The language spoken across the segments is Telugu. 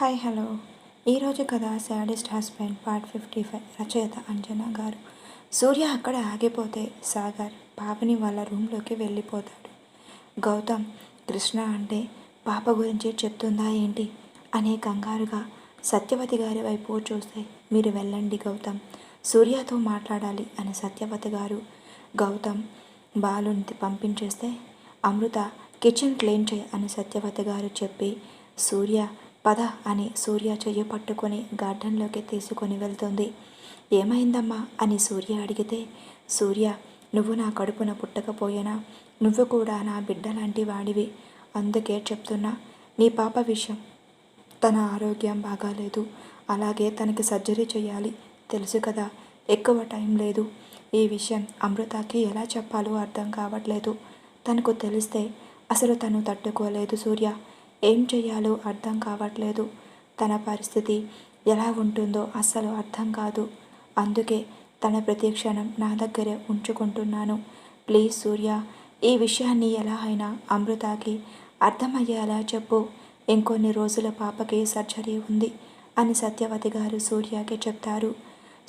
హాయ్ హలో ఈరోజు కథ saddest husband part fifty five రచయిత అంజనా గారు. సూర్య అక్కడ ఆగిపోతే సాగర్ పాపని వాళ్ళ రూమ్లోకి వెళ్ళిపోతాడు. గౌతమ్ కృష్ణ అంటే పాప గురించి చెప్తుందా ఏంటి? అనే కంగారుగా సత్యవతి గారి వైపు చూస్తే మీరు వెళ్ళండి గౌతమ్. సూర్యతో మాట్లాడాలి అని సత్యవతి గారు. గౌతమ్ బాలుని పంపించేస్తే అమృత కిచెన్ క్లీన్ చేయి అని సత్యవతి గారు చెప్పి సూర్య పద అని సూర్య చెయ్యి పట్టుకొని గార్డెన్లోకి తీసుకొని వెళ్తుంది. ఏమైందమ్మా? అని సూర్య అడిగితే సూర్య నువ్వు నా కడుపున పుట్టకపోయినా? నువ్వు కూడా నా బిడ్డ లాంటి వాడివి. అందుకే చెప్తున్నా నీ పాప విషయం. తన ఆరోగ్యం బాగాలేదు. అలాగే తనకి సర్జరీ చేయాలి తెలుసు కదా ఎక్కువ టైం లేదు. ఈ విషయం అమృతకి ఎలా చెప్పాలో అర్థం కావట్లేదు. తనకు తెలిస్తే అసలు తను తట్టుకోలేదు సూర్య. ఏం చేయాలో అర్థం కావట్లేదు. తన పరిస్థితి ఎలా ఉంటుందో అస్సలు అర్థం కాదు. అందుకే తన ప్రతిక్షణం నా దగ్గరే ఉంచుకుంటున్నాను. ప్లీజ్ సూర్య ఈ విషయాన్ని ఎలా అయినా అమృతకి అర్థమయ్యేలా చెప్పు. ఇంకొన్ని రోజుల పాపకి సర్జరీ ఉంది అని సత్యవతి గారు సూర్యకి చెప్తారు.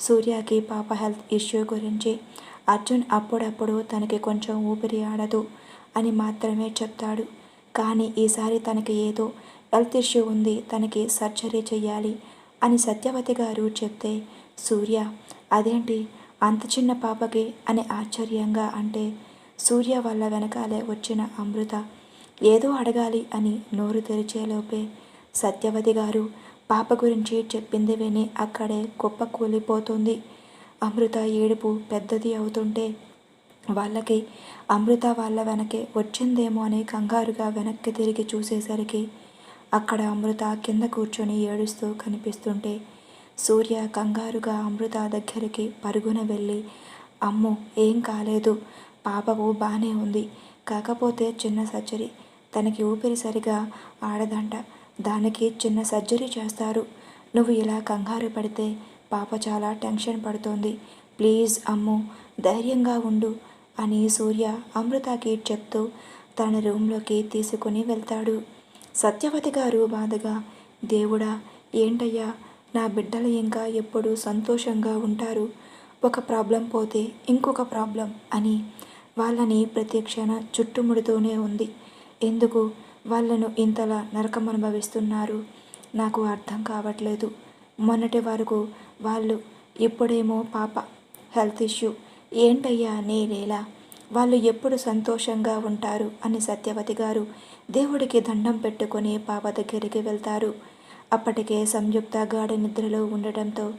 సూర్యకి పాప హెల్త్ ఇష్యూ గురించి అర్జున్ అప్పుడప్పుడు తనకి కొంచెం ఊపిరి ఆడదు అని మాత్రమే చెప్తాడు. కానీ ఈసారి తనకి ఏదో హెల్త్ ఇష్యూ ఉంది తనకి సర్జరీ చెయ్యాలి అని సత్యవతి గారు చెప్తే సూర్య అదేంటి? అంత చిన్న పాపకి అని ఆశ్చర్యంగా అంటే సూర్య వల్ల వెనకాలే వచ్చిన అమృత ఏదో అడగాలి అని నోరు తెరిచేలోపే సత్యవతి గారు పాప గురించి చెప్పింది విని అక్కడే కుప్ప కూలిపోతుంది. అమృత ఏడుపు పెద్దది అవుతుంటే వాళ్ళకి అమృత వాళ్ళ వెనకే వచ్చిందేమో అని కంగారుగా వెనక్కి తిరిగి చూసేసరికి అక్కడ అమృత కింద కూర్చొని ఏడుస్తూ కనిపిస్తుంటే సూర్య కంగారుగా అమృత దగ్గరికి పరుగున వెళ్ళి అమ్ము ఏం కాలేదు. పాపకు బాగానే ఉంది. కాకపోతే చిన్న సర్జరీ. తనకి ఊపిరి సరిగా ఆడదంట. దానికి చిన్న సర్జరీ చేస్తారు. నువ్వు ఇలా కంగారు పడితే పాప చాలా టెన్షన్ పడుతోంది. ప్లీజ్ అమ్ము ధైర్యంగా ఉండు. అని సూర్య అమృతకి చెప్తూ తన రూమ్లోకి తీసుకుని వెళ్తాడు. సత్యవతి గారు బాధగా దేవుడా ఏంటయ్యా నా బిడ్డలు ఇంకా ఎప్పుడు సంతోషంగా ఉంటారు. ఒక ప్రాబ్లం పోతే ఇంకొక ప్రాబ్లం అని వాళ్ళని ప్రతి క్షణ చుట్టుముడుతూనే ఉంది. ఎందుకు? వాళ్ళను ఇంతలా నరకం అనుభవిస్తున్నారు నాకు అర్థం కావట్లేదు. మొన్నటి వరకు వాళ్ళు ఇప్పుడేమో పాప హెల్త్ ఇష్యూ ఏంటయ్యా నేనేలా వాళ్ళు ఎప్పుడు సంతోషంగా ఉంటారు? అని సత్యవతి గారు దేవుడికి దండం పెట్టుకొని పాప దగ్గరికి వెళ్తారు. అప్పటికే సంయుక్త గాఢ నిద్రలో ఉండటంతో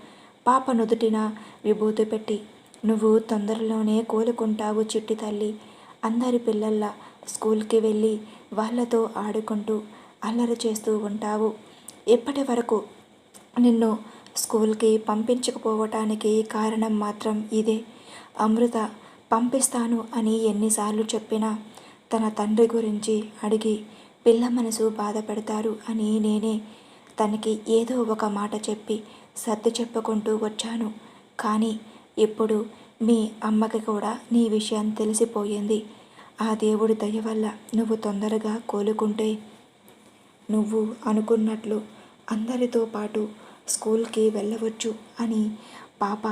పాప నుదుటిన విభూతి పెట్టి నువ్వు తొందరలోనే కోలుకుంటావు చిట్టి తల్లి. అందరి పిల్లల్లా స్కూల్కి వెళ్ళి వాళ్ళతో ఆడుకుంటూ అల్లరి చేస్తూ ఉంటావు. ఇప్పటి వరకు నిన్ను స్కూల్కి పంపించకపోవటానికి కారణం మాత్రం ఇదే. అమృత పంపిస్తాను అని ఎన్నిసార్లు చెప్పినా తన తండ్రి గురించి అడిగి పిల్ల మనసు బాధపడతారు అని నేనే తనకి ఏదో ఒక మాట చెప్పి సర్ది చెప్పుకుంటూ వచ్చాను. కానీ ఇప్పుడు మీ అమ్మకి కూడా నీ విషయం తెలిసిపోయింది. ఆ దేవుడి దయ వల్ల నువ్వు తొందరగా కోలుకుంటే నువ్వు అనుకున్నట్లు అందరితో పాటు స్కూల్కి వెళ్ళవచ్చు అని పాప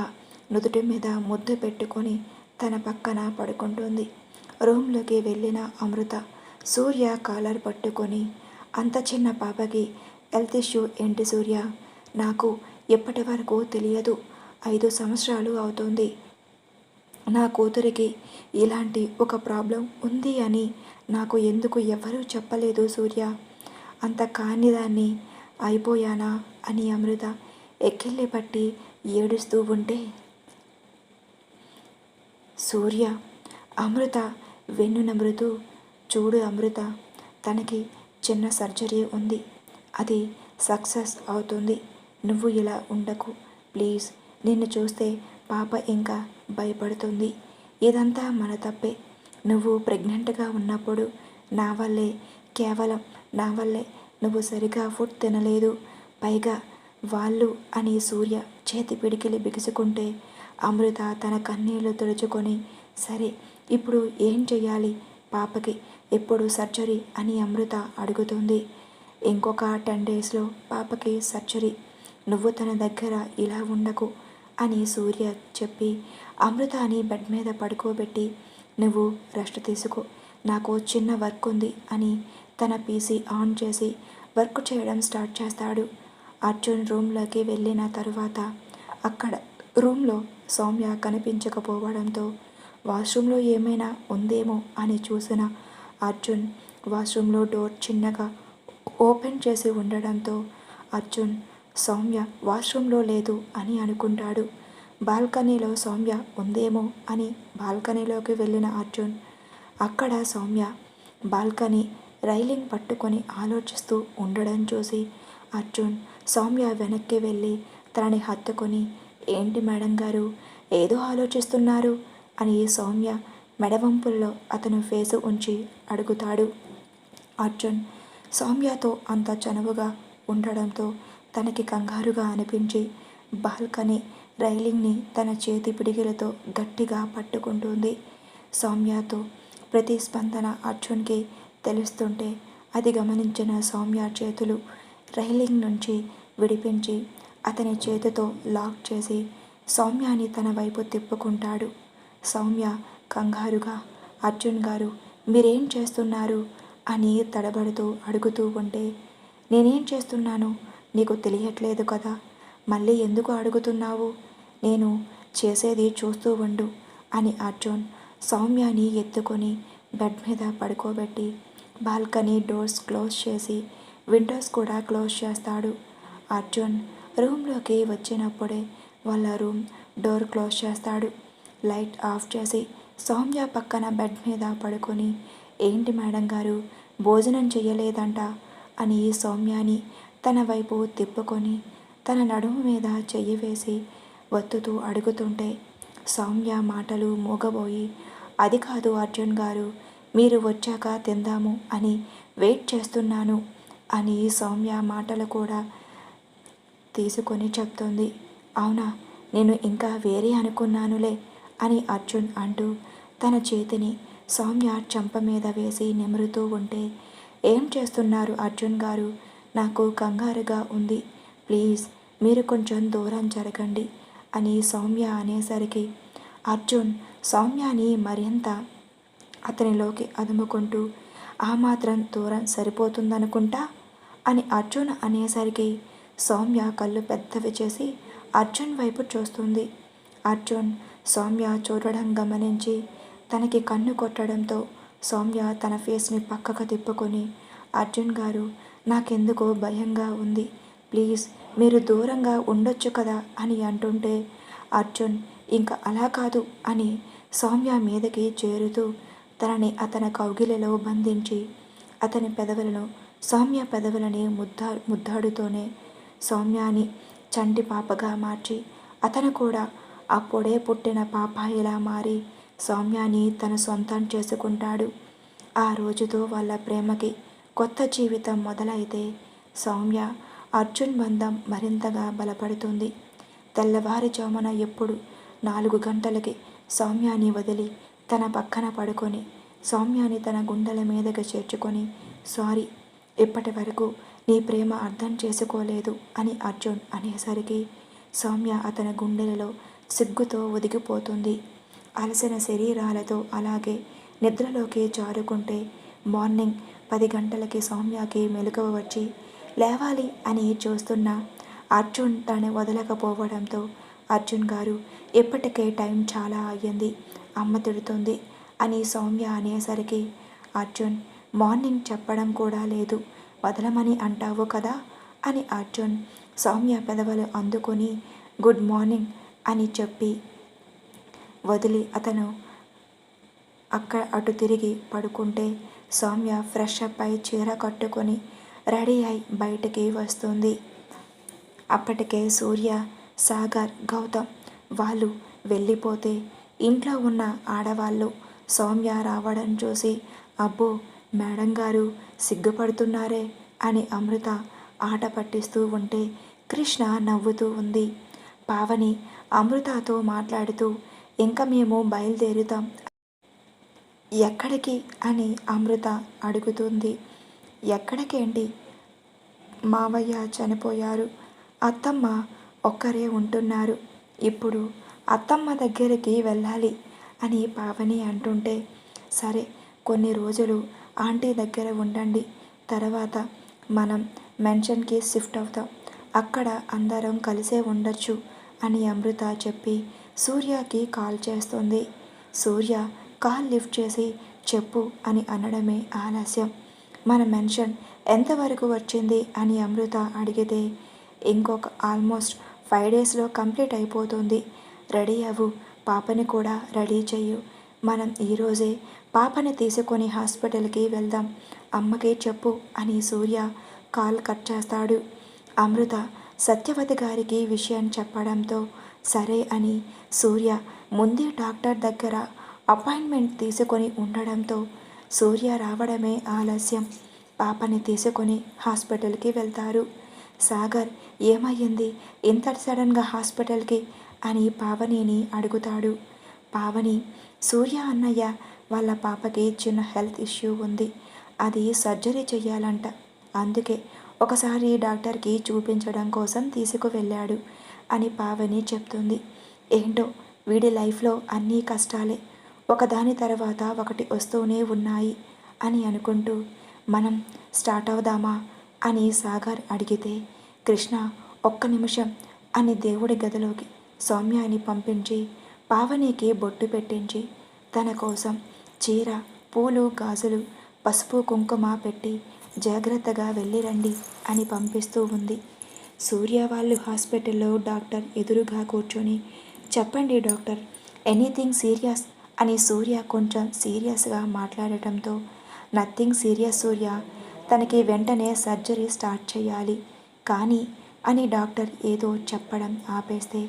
నుదుటి మీద ముద్దు పెట్టుకొని తన పక్కన పడుకుంటుంది. రూమ్లోకి వెళ్ళిన అమృత సూర్య కాలర్ పట్టుకొని అంత చిన్న పాపకి హెల్త్ ఇష్యూ ఏంటి సూర్య? నాకు ఎప్పటి వరకు తెలియదు. ఐదు సంవత్సరాలు అవుతుంది. నా కూతురికి ఇలాంటి ఒక ప్రాబ్లం ఉంది అని నాకు ఎందుకు ఎవ్వరూ చెప్పలేదు సూర్య? అంత కానిదాన్ని అయిపోయానా? అని అమృత ఎక్కిళ్ళి పట్టి ఏడుస్తూ ఉంటే సూర్య అమృత వెన్ను నమృతూ చూడు అమృత తనకి చిన్న సర్జరీ ఉంది. అది సక్సెస్ అవుతుంది. నువ్వు ఇలా ఉండకు ప్లీజ్. నిన్ను చూస్తే పాప ఇంకా భయపడుతుంది. ఇదంతా మన తప్పే. నువ్వు ప్రెగ్నెంట్గా ఉన్నప్పుడు నా వల్లే కేవలం నా వల్లే నువ్వు సరిగా ఫుడ్ తినలేదు. పైగా వాళ్ళు అని సూర్య చేతి పిడికిలి బిగుసుకుంటే అమృత తన కన్నీళ్ళు తుడుచుకొని సరే ఇప్పుడు ఏం చెయ్యాలి? పాపకి ఎప్పుడు సర్జరీ? అని అమృత అడుగుతుంది. ఇంకొక టెన్ డేస్లో పాపకి సర్జరీ. నువ్వు తన దగ్గర ఇలా ఉండకు అని సూర్య చెప్పి అమృతాని బెడ్ మీద పడుకోబెట్టి నువ్వు రెస్ట్ తీసుకో. నాకు చిన్న వర్క్ ఉంది అని తన పీసీ ఆన్ చేసి వర్క్ చేయడం స్టార్ట్ చేస్తాడు. అర్జున్ రూమ్లోకి వెళ్ళిన తరువాత అక్కడ రూమ్లో సౌమ్య కనిపించకపోవడంతో వాష్రూమ్లో ఏమైనా ఉందేమో అని చూసిన అర్జున్ వాష్రూమ్లో డోర్ చిన్నగా ఓపెన్ చేసి ఉండడంతో అర్జున్ సౌమ్య వాష్రూమ్లో లేదు అని అనుకుంటాడు. బాల్కనీలో సౌమ్య ఉందేమో అని బాల్కనీలోకి వెళ్ళిన అర్జున్ అక్కడ సౌమ్య బాల్కనీ రైలింగ్ పట్టుకొని ఆలోచిస్తూ ఉండడం చూసి అర్జున్ సౌమ్య వెనక్కి వెళ్ళి తనని హత్తుకొని ఏంటి మేడం గారు? ఏదో ఆలోచిస్తున్నారు? అని సౌమ్య మెడవంపుల్లో అతను ఫేసు ఉంచి అడుగుతాడు. అర్జున్ సౌమ్యతో అంత చనువుగా ఉండడంతో తనకి కంగారుగా అనిపించి బాల్కనీ రైలింగ్ని తన చేతి పిడిగిలతో గట్టిగా పట్టుకుంటుంది. సౌమ్యతో ప్రతిస్పందన అర్జున్కి తెలుస్తుంటే అది గమనించిన సౌమ్య చేతులు రైలింగ్ నుంచి విడిపించి అతని చేతితో లాక్ చేసి సౌమ్యాని తన వైపు తిప్పుకుంటాడు. సౌమ్య కంగారుగా అర్జున్ గారు మీరేం చేస్తున్నారు? అని తడబడుతూ అడుగుతూ ఉంటే నేనేం చేస్తున్నాను? నీకు తెలియట్లేదు కదా. మళ్ళీ ఎందుకు అడుగుతున్నావు? నేను చేసేది చూస్తూ ఉండు అని అర్జున్ సౌమ్యాని ఎత్తుకొని బెడ్ మీద పడుకోబెట్టి బాల్కనీ డోర్స్ క్లోజ్ చేసి విండోస్ కూడా క్లోజ్ చేస్తాడు. అర్జున్ రూమ్లోకి వచ్చినప్పుడే వాళ్ళ రూమ్ డోర్ క్లోజ్ చేస్తాడు. లైట్ ఆఫ్ చేసి సౌమ్య పక్కన బెడ్ మీద పడుకొని ఏంటి మేడం గారు భోజనం చేయలేదంట అని సౌమ్యాని తన వైపు తిప్పుకొని తన నడుము మీద చెయ్యి వేసి వత్తుతూ అడుగుతుంటే సౌమ్య మాటలు మూగబోయి అది కాదు అర్జున్ గారు మీరు వచ్చాక తిందాము అని వెయిట్ చేస్తున్నాను అని సౌమ్య మాటలు కూడా తీసుకొని చెప్తుంది. అవునా నేను ఇంకా వేరే అనుకున్నానులే అని అర్జున్ అంటూ తన చేతిని సౌమ్య చంప మీద వేసి నిమురుతూ ఉంటే ఏం చేస్తున్నారు అర్జున్ గారు? నాకు కంగారుగా ఉంది. ప్లీజ్ మీరు కొంచెం దూరం జరగండి అని సౌమ్య అనేసరికి అర్జున్ సౌమ్యాని మరింత అతనిలోకి అదుముకుంటూ ఆ మాత్రం దూరం సరిపోతుందనుకుంటా? అని అర్జున్ అనేసరికి సౌమ్య కళ్ళు పెద్దవి చేసి అర్జున్ వైపు చూస్తుంది. అర్జున్ సౌమ్య చూడడం గమనించి తనకి కన్ను కొట్టడంతో సౌమ్య తన ఫేస్ని పక్కకు తిప్పుకొని అర్జున్ గారు నాకెందుకో భయంగా ఉంది. ప్లీజ్ మీరు దూరంగా ఉండొచ్చు కదా అని అంటుంటే అర్జున్ ఇంకా అలా కాదు అని సౌమ్య మీదకి చేరుతూ తనని అతని కౌగిలిలో బంధించి అతని పెదవులను సౌమ్య పెదవులని ముద్దా ముద్దాడుతూనే సౌమ్యాని చంటి పాపగా మార్చి అతను కూడా అప్పుడే పుట్టిన పాపాయిలా మారి సౌమ్యాని తన సొంతం చేసుకుంటాడు. ఆ రోజుతో వాళ్ళ ప్రేమకి కొత్త జీవితం మొదలైతే సౌమ్య అర్జున్ బంధం మరింతగా బలపడుతుంది. తెల్లవారుజామున ఎప్పుడు నాలుగు గంటలకి సౌమ్యాని వదిలి తన పక్కన పడుకొని సౌమ్యాని తన గుండెల మీదకి చేర్చుకొని సారీ ఇప్పటి వరకు నీ ప్రేమ అర్థం చేసుకోలేదు అని అర్జున్ అనేసరికి సౌమ్య అతని గుండెలలో సిగ్గుతో ఒదిగిపోతుంది. అలసిన శరీరాలతో అలాగే నిద్రలోకి జారుకుంటే మార్నింగ్ పది గంటలకి సౌమ్యకి మెలకువ వచ్చి లేవాలి అని చూస్తున్న అర్జున్ తను వదలకపోవడంతో అర్జున్ గారు ఇప్పటికే టైం చాలా అయ్యింది అమ్మ తిడుతుంది అని సౌమ్య అనేసరికి అర్జున్ మార్నింగ్ చెప్పడం కూడా లేదు వదలమని అంటావు కదా? అని అర్జున్ సౌమ్య పెదవులు అందుకొని గుడ్ మార్నింగ్ అని చెప్పి వదిలి అతను అక్కడ అటు తిరిగి పడుకుంటే సౌమ్య ఫ్రెష్ అప్ అయి చీర కట్టుకొని రెడీ అయి బయటికి వస్తుంది. అప్పటికే సూర్య సాగర్ గౌతమ్ వాళ్ళు వెళ్ళిపోతే ఇంట్లో ఉన్న ఆడవాళ్ళు సౌమ్య రావడం చూసి అబ్బో మేడం గారు సిగ్గుపడుతున్నారే అని అమృత ఆట పట్టిస్తూ ఉంటే కృష్ణ నవ్వుతూ ఉంది. పావని అమృతతో మాట్లాడుతూ ఇంకా మేము బయలుదేరుతాం. ఎక్కడికి? అని అమృత అడుగుతుంది. ఎక్కడికేంటి? మావయ్య చనిపోయారు. అత్తమ్మ ఒక్కరే ఉంటున్నారు. ఇప్పుడు అత్తమ్మ దగ్గరికి వెళ్ళాలి అని పావని అంటుంటే సరే కొన్ని రోజులు ఆంటీ దగ్గర ఉండండి. తర్వాత మనం మెన్షన్కి షిఫ్ట్ అవుతాం. అక్కడ అందరం కలిసే ఉండొచ్చు అని అమృత చెప్పి సూర్యకి కాల్ చేస్తుంది. సూర్య కాల్ లిఫ్ట్ చేసి చెప్పు అని అనడమే ఆలస్యం. మన మెన్షన్ ఎంతవరకు వచ్చింది? అని అమృత అడిగితే ఇంకొక ఆల్మోస్ట్ ఫైవ్ డేస్లో కంప్లీట్ అయిపోతుంది. రెడీ అవ్వు. పాపని కూడా రెడీ చెయ్యు. మనం ఈరోజే పాపని తీసుకొని హాస్పిటల్కి వెళ్దాం. అమ్మకే చెప్పు అని సూర్య కాల్ కట్ చేస్తాడు. అమృత సత్యవతి గారికి విషయం చెప్పడంతో సరే అని సూర్య ముందే డాక్టర్ దగ్గర అపాయింట్మెంట్ తీసుకొని ఉండడంతో సూర్య రావడమే ఆలస్యం. పాపని తీసుకొని హాస్పిటల్కి వెళ్తారు. సాగర్ ఏమయ్యింది? ఇంత సడన్గా హాస్పిటల్కి? అని పావనిని అడుగుతాడు. పావని సూర్య అన్నయ్య వాళ్ళ పాపకి చిన్న హెల్త్ ఇష్యూ ఉంది. అది సర్జరీ చెయ్యాలంట. అందుకే ఒకసారి డాక్టర్కి చూపించడం కోసం తీసుకువెళ్ళాడు అని పావని చెప్తుంది. ఏంటో వీడి లైఫ్లో అన్నీ కష్టాలే. ఒకదాని తర్వాత ఒకటి వస్తూనే ఉన్నాయి అని అనుకుంటూ మనం స్టార్ట్ అవుదామా? అని సాగర్ అడిగితే కృష్ణ ఒక్క నిమిషం అని దేవుడి గదిలోకి సౌమ్యాన్ని పంపించి పావనికి బొట్టు పెట్టించి తన కోసం చీర పూలు గాజులు పసుపు కుంకుమ పెట్టి జాగ్రత్తగా వెళ్ళిరండి అని పంపిస్తూ ఉంది. సూర్య వాళ్ళు హాస్పిటల్లో డాక్టర్ ఎదురుగా కూర్చొని చెప్పండి డాక్టర్ ఎనీథింగ్ సీరియస్? అని సూర్య కొంచెం సీరియస్గా మాట్లాడటంతో నథింగ్ సీరియస్ సూర్య తనకి వెంటనే సర్జరీ స్టార్ట్ చేయాలి కానీ అని డాక్టర్ ఏదో చెప్పడం ఆపేస్తే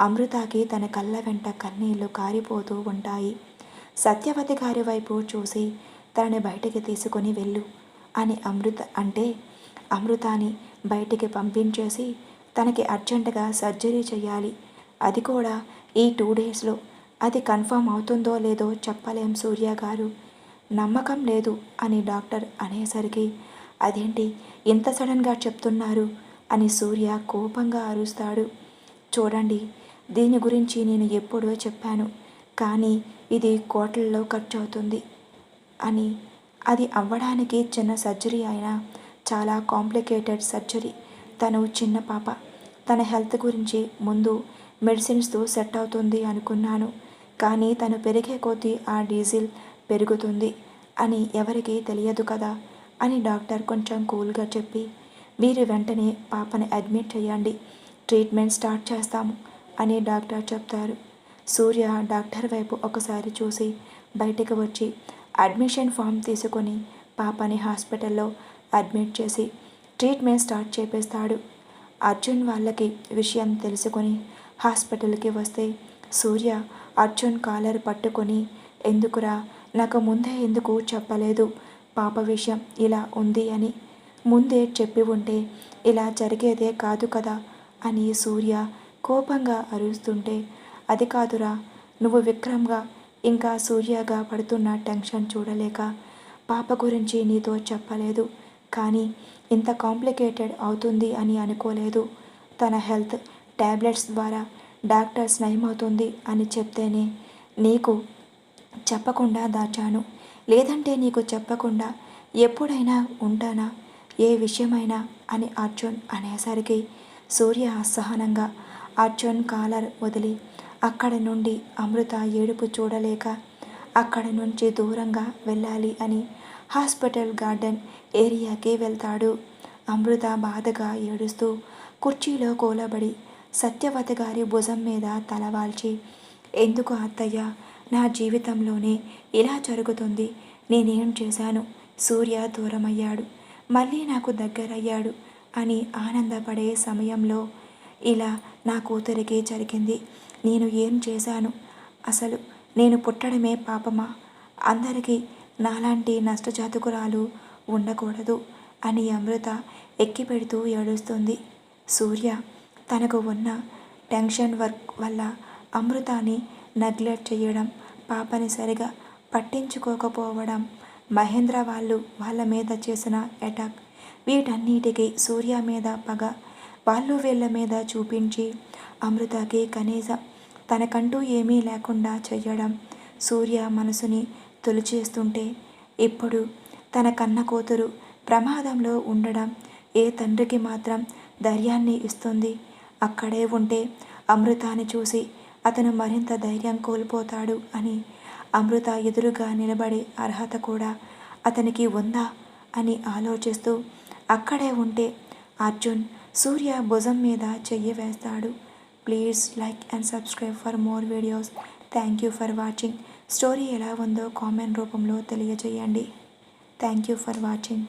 అమృతకి తన కళ్ళ వెంట కన్నీళ్ళు కారిపోతూ ఉంటాయి. సత్యవతి గారి వైపు చూసి తనని బయటికి తీసుకొని వెళ్ళు అని అమృత అంటే అమృతాని బయటికి పంపించేసి తనకి అర్జెంటుగా సర్జరీ చేయాలి. అది కూడా ఈ టూ డేస్లో. అది కన్ఫర్మ్ అవుతుందో లేదో చెప్పలేం సూర్య గారు. నమ్మకం లేదు అని డాక్టర్ అనేసరికి అదేంటి ఇంత సడన్గా చెప్తున్నారు? అని సూర్య కోపంగా అరుస్తాడు. చూడండి దీని గురించి నేను ఎప్పుడో చెప్పాను. కానీ ఇది కోట్లలో ఖర్చు అవుతుంది అని. అది అవ్వడానికి చిన్న సర్జరీ అయినా చాలా కాంప్లికేటెడ్ సర్జరీ. తను చిన్న పాప. తన హెల్త్ గురించి ముందు మెడిసిన్స్తో సెట్ అవుతుంది అనుకున్నాను. కానీ తను పెరిగే కొద్దీ ఆ డీజిల్ పెరుగుతుంది అని ఎవరికీ తెలియదు కదా అని డాక్టర్ కొంచెం కూల్గా చెప్పి మీరు వెంటనే పాపని అడ్మిట్ చేయండి. ట్రీట్మెంట్ స్టార్ట్ చేస్తాము అని డాక్టర్ చెప్తారు. సూర్య డాక్టర్ వైపు ఒకసారి చూసి బయటకు వచ్చి అడ్మిషన్ ఫామ్ తీసుకొని పాపని హాస్పిటల్లో అడ్మిట్ చేసి ట్రీట్మెంట్ స్టార్ట్ చేపిస్తాడు. అర్జున్ వాళ్ళకి విషయం తెలుసుకొని హాస్పిటల్కి వస్తే సూర్య అర్జున్ కాలర్ పట్టుకొని ఎందుకురా? నాకు ముందే ఎందుకు చెప్పలేదు? పాప విషయం ఇలా ఉంది అని ముందే చెప్పి ఉంటే ఇలా జరిగేదే కాదు కదా అని సూర్య కోపంగా అరుస్తుంటే అది కాదురా. నువ్వు విక్రమ్గా ఇంకా సూర్యగా పడుతున్న టెన్షన్ చూడలేక పాప గురించి నీతో చెప్పలేదు. కానీ ఇంత కాంప్లికేటెడ్ అవుతుంది అని అనుకోలేదు. తన హెల్త్ ట్యాబ్లెట్స్ ద్వారా డాక్టర్స్ నయమవుతుంది అని చెప్తేనే నీకు చెప్పకుండా దాచాను. లేదంటే నీకు చెప్పకుండా ఎప్పుడైనా ఉంటానా? ఏ విషయమైనా? అని అర్జున్ అనేసరికి సూర్య అసహనంగా అర్జున్ కాలర్ వదిలి అక్కడ నుండి అమృత ఏడుపు చూడలేక అక్కడ నుంచి దూరంగా వెళ్ళాలి అని హాస్పిటల్ గార్డెన్ ఏరియాకి వెళ్తాడు. అమృత బాధగా ఏడుస్తూ కుర్చీలో కూలబడి సత్యవతి గారి భుజం మీద తలవాల్చి ఎందుకు అత్తయ్య నా జీవితంలోనే ఇలా జరుగుతుంది. నేనేం చేశాను? సూర్య దూరమయ్యాడు. మళ్ళీ నాకు దగ్గరయ్యాడు అని ఆనందపడే సమయంలో ఇలా నా కూతురికి జరిగింది. నేను ఏం చేశాను? అసలు నేను పుట్టడమే పాపమా? అందరికీ నాలాంటి నష్టజాతకురాలు ఉండకూడదు అని అమృత ఎక్కిపెడుతూ ఏడుస్తుంది. సూర్య తనకు ఉన్న టెన్షన్ వర్క్ వల్ల అమృతాన్ని నెగ్లెక్ట్ చేయడం పాపని సరిగా పట్టించుకోకపోవడం మహేంద్ర వాళ్ళు వాళ్ళ మీద చేసిన అటాక్ వీటన్నిటికీ సూర్య మీద పగ వాళ్ళు వీళ్ళ మీద చూపించి అమృతకి కనీసం తనకంటూ ఏమీ లేకుండా చెయ్యడం సూర్య మనసుని తొలిచేస్తుంటే ఇప్పుడు తన కన్న కూతురు ప్రమాదంలో ఉండడం ఏ తండ్రికి మాత్రం ధైర్యాన్ని ఇస్తుంది. అక్కడే ఉంటే అమృతాన్ని చూసి అతను మరింత ధైర్యం కోల్పోతాడు అని అమృత ఎదురుగా నిలబడే అర్హత కూడా అతనికి ఉందా అని ఆలోచిస్తూ అక్కడే ఉంటే అర్జున్ సూర్య భుజం మీద చెయ్యి వేస్తాడు. Please like and subscribe for more videos. Thank you for watching story ఎలా ఉందో కామెంట్ రూపంలో తెలియజేయండి. Thank you for watching